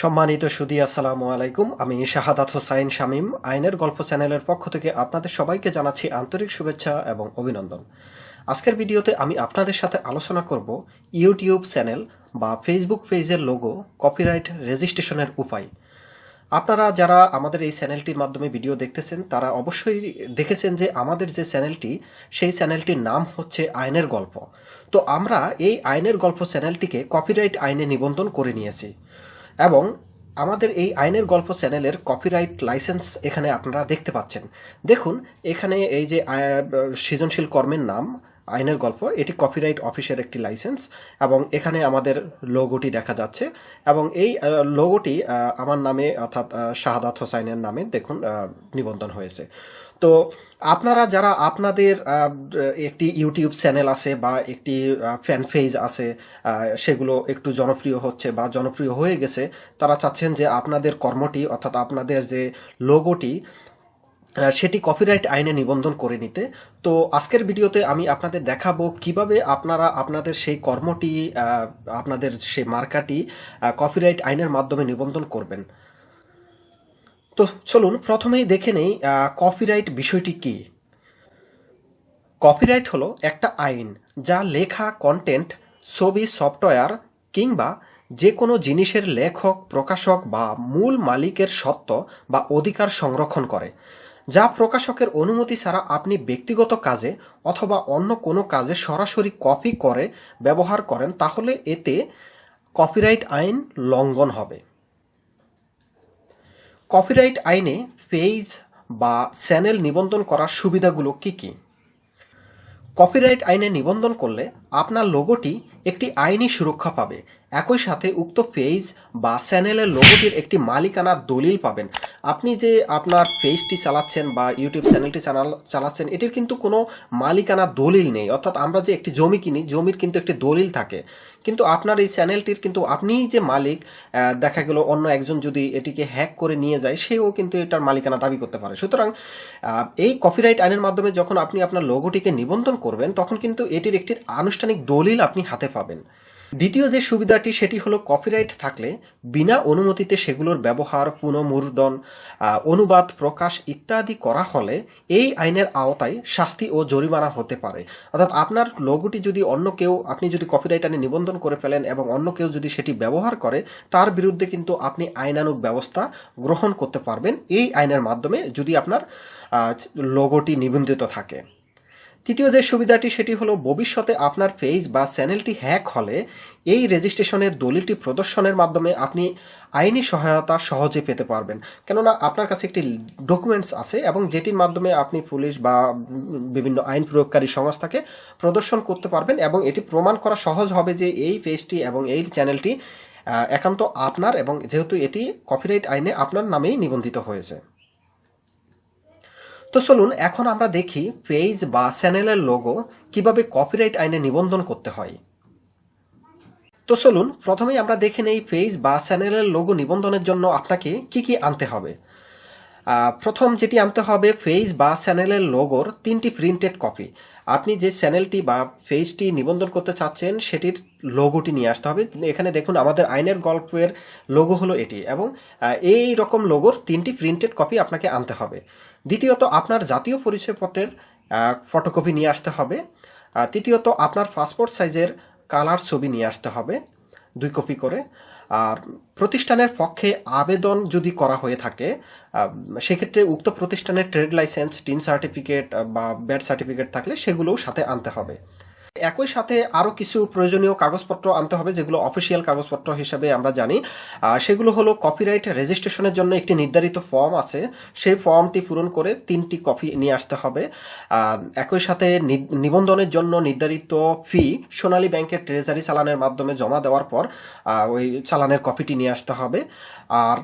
সম্মানিত সুদী, আসসালামু আলাইকুম। আমি শাহাদাত হোসাইন শামীম। আইনের গল্প চ্যানেলের পক্ষ থেকে আপনাদের সবাইকে জানাচ্ছি আন্তরিক শুভেচ্ছা এবং অভিনন্দন। আজকের ভিডিওতে আমি আপনাদের সাথে আলোচনা করব ইউটিউব চ্যানেল বা ফেসবুক পেজের লোগো, কপিরাইট রেজিস্ট্রেশনের উপায়। আপনারা যারা আমাদের এই চ্যানেলটির মাধ্যমে ভিডিও দেখতেছেন, তারা অবশ্যই দেখেছেন যে আমাদের যে চ্যানেলটি, সেই চ্যানেলটির নাম হচ্ছে আইনের গল্প। তো আমরা এই আইনের গল্প চ্যানেলটিকে কপিরাইট আইনে নিবন্ধন করে নিয়েছি। এবং আমাদের এই আইনের গল্প চ্যানেলের কপিরাইট লাইসেন্স এখানে আপনারা দেখতে পাচ্ছেন। দেখুন, এখানে এই যে সৃজনশীল কর্মের নাম আইনের গল্প, এটি কপিরাইট অফিসের একটি লাইসেন্স এবং এখানে আমাদের লোগোটি দেখা যাচ্ছে, এবং এই লোগোটি আমার নামে, অর্থাৎ শাহাদাত হোসাইনের নামে দেখুন নিবন্ধন হয়েছে। তো আপনারা যারা আপনাদের একটি ইউটিউব চ্যানেল আছে বা একটি ফ্যান পেজ আছে সেগুলো একটু জনপ্রিয় হচ্ছে বা জনপ্রিয় হয়ে গেছে, তারা চাচ্ছেন যে আপনাদের কর্মটি, অর্থাৎ আপনাদের যে লোগোটি সেটি কপিরাইট আইনে নিবন্ধন করে নিতে। তো আজকের ভিডিওতে আমি আপনাদের দেখাবো কীভাবে আপনারা আপনাদের সেই কর্মটি আপনাদের সেই মার্কাটি কপিরাইট আইনের মাধ্যমে নিবন্ধন করবেন। তো চলুন, প্রথমেই দেখে নেই কপিরাইট বিষয়টি কী? কপিরাইট হলো একটা আইন যা লেখা কন্টেন্ট ছবি সফটওয়্যার কিংবা যে কোনো জিনিসের লেখক, প্রকাশক বা মূল মালিকের সত্ত্ব বা অধিকার সংরক্ষণ করে। যা প্রকাশকের অনুমতি ছাড়া আপনি ব্যক্তিগত কাজে অথবা অন্য কোনো কাজে সরাসরি কপি করে ব্যবহার করেন, তাহলে এতে কপিরাইট আইন লঙ্ঘন হবে। কপিরাইট আইনে পেজ বা চ্যানেল নিবন্ধন করার সুবিধাগুলো কি কি? কপিরাইট আইনে নিবন্ধন করলে আপনার লোগোটি একটি আইনি সুরক্ষা পাবে। একই সাথে উক্ত পেজ বা চ্যানেলের লোগোটির একটি মালিকানার দলিল পাবেন। আপনি যে আপনার পেজটি চালাচ্ছেন বা ইউটিউব চ্যানেলটি চালাচ্ছেন, এটির কিন্তু কোনো মালিকানার দলিল নেই। অর্থাৎ আমরা যে একটি জমি কিনি, জমির কিন্তু একটি দলিল থাকে। কিন্তু আপনার এই চ্যানেলটির কিন্তু আপনিই যে মালিক দেখা গেল অন্য একজন যদি এটিকে হ্যাক করে নিয়ে যায়, সেও কিন্তু এটার মালিকানা দাবি করতে পারে। সুতরাং এই কপিরাইট আইনের মাধ্যমে যখন আপনি আপনার লোগোটিকে নিবন্ধন করবেন, তখন কিন্তু এটির একটি আনুষ্ঠানিক দলিল আপনি হাতে পাবেন। দ্বিতীয় যে সুবিধাটি সেটি হলো কপিরাইট থাকলে বিনা অনুমতিতে সেগুলোর ব্যবহার পুনঃমুদ্রণ আহ, অনুবাদ প্রকাশ ইত্যাদি করা হলে এই আইনের আওতায় শাস্তি ও জরিমানা হতে পারে। অর্থাৎ আপনার লোগোটি যদি অন্য কেউ আপনি যদি কপিরাইট আইনে নিবন্ধন করে ফেলেন এবং অন্য কেউ যদি সেটি ব্যবহার করে তার বিরুদ্ধে কিন্তু আপনি আইনানুগ ব্যবস্থা গ্রহণ করতে পারবেন। এই আইনের মাধ্যমে যদি আপনার লোগোটি নিবন্ধিত থাকে। তৃতীয় যে সুবিধাটি, সেটি হলো ভবিষ্যতে আপনার পেজ বা চ্যানেলটি হ্যাক হলে এই রেজিস্ট্রেশনের দলিলটি প্রদর্শনের মাধ্যমে আপনি আইনি সহায়তা সহজে পেতে পারবেন। কেননা আপনার কাছে একটি ডকুমেন্টস আছে এবং যেটির মাধ্যমে আপনি পুলিশ বা বিভিন্ন আইন প্রয়োগকারী সংস্থাকে প্রদর্শন করতে পারবেন এবং এটি প্রমাণ করা সহজ হবে যে এই পেজটি এবং এই চ্যানেলটি একান্ত আপনার এবং যেহেতু এটি কপিরাইট আইনে আপনার নামেই নিবন্ধিত হয়েছে। তো চলুন, এখন আমরা দেখি পেজ বা চ্যানেলের লোগো কীভাবে কপিরাইট আইনে নিবন্ধন করতে হয়। তো চলুন, প্রথমেই আমরা দেখে নেই পেজ বা চ্যানেলের লোগো নিবন্ধনের জন্য আপনাকে কি কি আনতে হবে। প্রথম যেটি আনতে হবে, পেজ বা চ্যানেলের লোগোর তিনটি প্রিন্টেড কপি আপনি যে চ্যানেলটি বা পেজটি নিবন্ধন করতে চাচ্ছেন, সেটির লোগোটি নিয়ে আসতে হবে। এখানে দেখুন, আমাদের আইনের গল্পের লোগো হলো এটি এবং এই রকম লোগোর তিনটি প্রিন্টেড কপি আপনাকে আনতে হবে। দ্বিতীয়ত, আপনার জাতীয় পরিচয়পত্রের ফটোকপি নিয়ে আসতে হবে। তৃতীয়ত, আপনার পাসপোর্ট সাইজের কালার ছবি নিয়ে আসতে হবে, দুই কপি করে। আর প্রতিষ্ঠানের পক্ষে আবেদন যদি করা হয়ে থাকে সেক্ষেত্রে উক্ত প্রতিষ্ঠানের ট্রেড লাইসেন্স টিন সার্টিফিকেট বা ব্যাড সার্টিফিকেট থাকলে সেগুলোও সাথে আনতে হবে। একই সাথে আরও কিছু প্রয়োজনীয় কাগজপত্র আনতে হবে, যেগুলো অফিসিয়াল কাগজপত্র হিসেবে আমরা জানি। সেগুলো হলো কপিরাইট রেজিস্ট্রেশনের জন্য একটি নির্ধারিত ফর্ম আছে। সেই ফর্মটি পূরণ করে তিনটি কপি নিয়ে আসতে হবে। একই সাথে নিবন্ধনের জন্য নির্ধারিত ফি সোনালী ব্যাংকের ট্রেজারি চালানের মাধ্যমে জমা দেওয়ার পর ওই চালানের কপিটি নিয়ে আসতে হবে। আর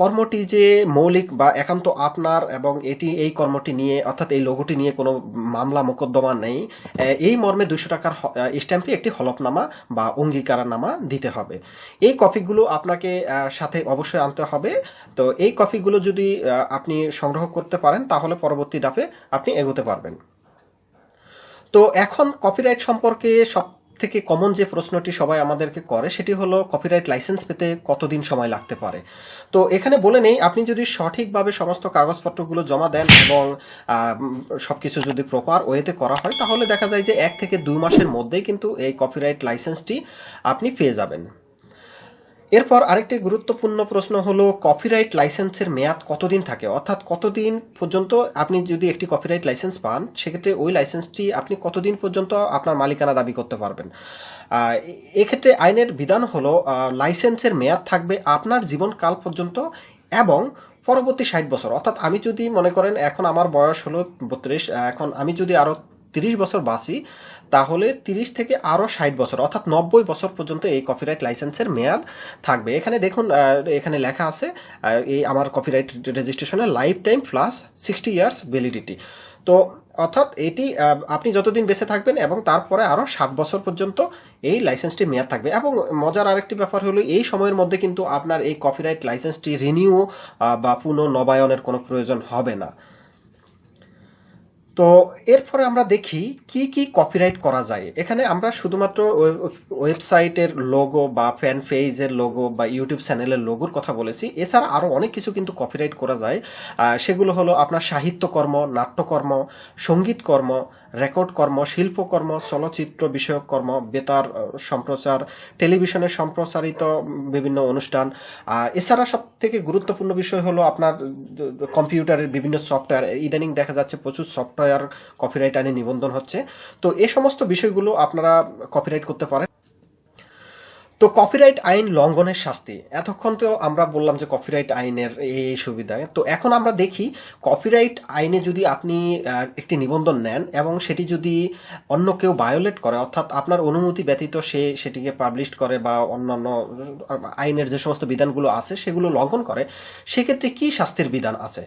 কর্মটি যে মৌলিক বা একান্ত আপনার এবং এটি এই কর্মটি নিয়ে, অর্থাৎ এই লোগোটি নিয়ে কোনো মামলা মোকদ্দমা নেই এই মর্মে দুশো টাকার স্ট্যাম্পে একটি হলফনামা বা অঙ্গীকারনামা দিতে হবে। এই কপিগুলো আপনাকে সাথে অবশ্যই আনতে হবে। তো এই কপিগুলো যদি আপনি সংগ্রহ করতে পারেন, তাহলে পরবর্তী ধাপে আপনি এগোতে পারবেন। তো এখন কপিরাইট সম্পর্কে সব থেকে কমন যে প্রশ্নটি সবাই আমাদেরকে করে, সেটি হলো কপিরাইট লাইসেন্স পেতে কতদিন সময় লাগতে পারে? তো এখানে বলে নেই, আপনি যদি সঠিকভাবে সমস্ত কাগজপত্রগুলো জমা দেন এবং সব কিছু যদি প্রপার ওয়েতে করা হয়, তাহলে দেখা যায় যে এক থেকে দুই মাসের মধ্যেই কিন্তু এই কপিরাইট লাইসেন্সটি আপনি পেয়ে যাবেন। এরপর আরেকটি গুরুত্বপূর্ণ প্রশ্ন হলো কপিরাইট লাইসেন্সের মেয়াদ কতদিন থাকে? অর্থাৎ কতদিন পর্যন্ত আপনি যদি একটি কপিরাইট লাইসেন্স পান, সেক্ষেত্রে ওই লাইসেন্সটি আপনি কতদিন পর্যন্ত আপনার মালিকানা দাবি করতে পারবেন? এক্ষেত্রে আইনের বিধান হলো লাইসেন্সের মেয়াদ থাকবে আপনার জীবনকাল পর্যন্ত এবং পরবর্তী ষাট বছর। অর্থাৎ আমি যদি মনে করেন, এখন আমার বয়স হলো বত্রিশ এখন আমি যদি আরও তিরিশ বছর বাঁচি, তাহলে তিরিশ থেকে আরও ষাট বছর, অর্থাৎ নব্বই বছর পর্যন্ত এই কপিরাইট লাইসেন্সের মেয়াদ থাকবে। এখানে দেখুন এখানে লেখা আছে এই আমার কপিরাইট রেজিস্ট্রেশনের life time plus sixty years validity তো, অর্থাৎ এটি আপনি যতদিন বেঁচে থাকবেন এবং তারপরে আরও ষাট বছর পর্যন্ত এই লাইসেন্সটি মেয়াদ থাকবে। এবং মজার আরেকটি ব্যাপার হলো, এই সময়ের মধ্যে কিন্তু আপনার এই কপিরাইট লাইসেন্সটি রিনিউ বা পুনর্নবায়নের কোনো প্রয়োজন হবে না। তো এরপরে আমরা দেখি কি কি কপিরাইট করা যায়। এখানে আমরা শুধুমাত্র ওয়েব- ওয়েবসাইটের লোগো বা ফ্যান পেজের লোগো বা ইউটিউব চ্যানেলের লোগোর কথা বলেছি। এছাড়া আরও অনেক কিছু কিন্তু কপিরাইট করা যায়। সেগুলো হলো আপনার সাহিত্যকর্ম, নাট্যকর্ম, সঙ্গীতকর্ম রেকর্ড কর্ম শিল্পকর্ম চলচ্চিত্র বিষয়ক কর্ম, বেতার সম্প্রচার, টেলিভিশনে সম্প্রচারিত বিভিন্ন অনুষ্ঠান। এছাড়া সব থেকে গুরুত্বপূর্ণ বিষয় হলো আপনার কম্পিউটারের বিভিন্ন সফটওয়্যার। ইদানিং দেখা যাচ্ছে প্রচুর সফটওয়্যার কপিরাইট আইনে নিবন্ধন হচ্ছে। তো এ সমস্ত বিষয়গুলো আপনারা কপিরাইট করতে পারেন। তো কপিরাইট আইন লঙ্ঘনের শাস্তি। এতক্ষণ তো আমরা বললাম যে কপিরাইট আইনের এই সুবিধা। তো এখন আমরা দেখি কপিরাইট আইনে যদি আপনি একটি নিবন্ধন নেন এবং সেটি যদি অন্য কেউ বায়োলেট করে, অর্থাৎ আপনার অনুমতি ব্যতীত সে সেটিকে পাবলিশ করে বা অন্যান্য আইনের যে সমস্ত বিধানগুলো আছে সেগুলো লঙ্ঘন করে, সেক্ষেত্রে কি শাস্তির বিধান আছে?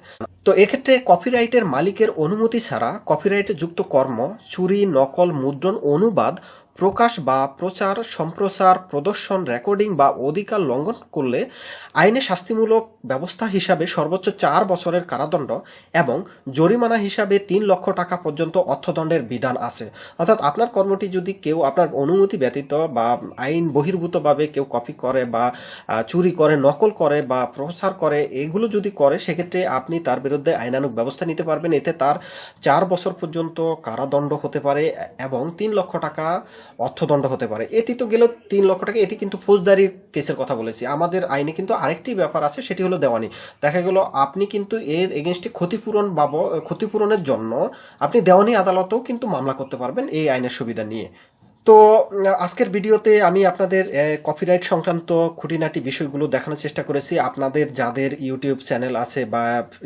তো এক্ষেত্রে কপিরাইটের মালিকের অনুমতি ছাড়া কপিরাইটে যুক্ত কর্ম, চুরি, নকল, মুদ্রণ, অনুবাদ প্রকাশ বা প্রচার, সম্প্রচার, প্রদর্শন, রেকর্ডিং বা অধিকার লঙ্ঘন করলে আইনে শাস্তিমূলক ব্যবস্থা হিসাবে সর্বোচ্চ চার বছরের কারাদণ্ড এবং জরিমানা হিসাবে তিন লক্ষ টাকা পর্যন্ত অর্থদণ্ডের বিধান আছে। অর্থাৎ আপনার কর্মটি যদি কেউ আপনার অনুমতি ব্যতীত বা আইন বহির্ভূতভাবে কেউ কপি করে বা চুরি করে, নকল করে বা প্রচার করে, এগুলো যদি করে, সেক্ষেত্রে আপনি তার বিরুদ্ধে আইনানুগ ব্যবস্থা নিতে পারবেন। এতে তার চার বছর পর্যন্ত কারাদণ্ড হতে পারে এবং তিন লক্ষ টাকা অর্থদণ্ড হতে পারে। এটি তো গেল তিন লক্ষ টাকা। এটি কিন্তু ফৌজদারির কেসের কথা বলেছি। আমাদের আইনে কিন্তু আরেকটি ব্যাপার আছে, সেটি হলো দেওয়ানি। দেখা গেল, আপনি কিন্তু এর এগেনস্টে ক্ষতিপূরণ বাব ক্ষতিপূরণের জন্য আপনি দেওয়ানি আদালতেও কিন্তু মামলা করতে পারবেন এই আইনের সুবিধা নিয়ে। তো, আজকের ভিডিওতে আমি আপনাদের কপিরাইট সংক্রান্ত খুঁটিনাটি বিষয়গুলো দেখানোর চেষ্টা করেছি। আপনাদের যাদের ইউটিউব চ্যানেল আছে বা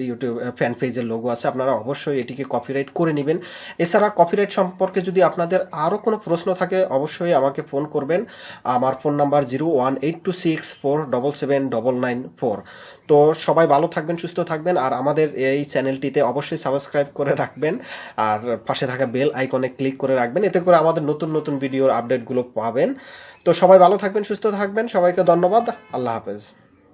ইউটিউব ফ্যান পেজের লোগো আছে, আপনারা অবশ্যই এটিকে কপিরাইট করে নেবেন। এছাড়া কপিরাইট সম্পর্কে যদি আপনাদের আরও কোনো প্রশ্ন থাকে, অবশ্যই আমাকে ফোন করবেন। আমার phone number zero one eight two six four double seven double nine four. তো সবাই ভালো থাকবেন, সুস্থ থাকবেন, আর আমাদের এই চ্যানেলটিতে অবশ্যই সাবস্ক্রাইব করে রাখবেন। আর পাশে থাকা বেল আইকনে ক্লিক করে রাখবেন। এতে করে আমাদের নতুন নতুন ভিডিওর আপডেটগুলো পাবেন। তো সবাই ভালো থাকবেন সুস্থ থাকবেন। সবাইকে ধন্যবাদ। আল্লাহ হাফেজ।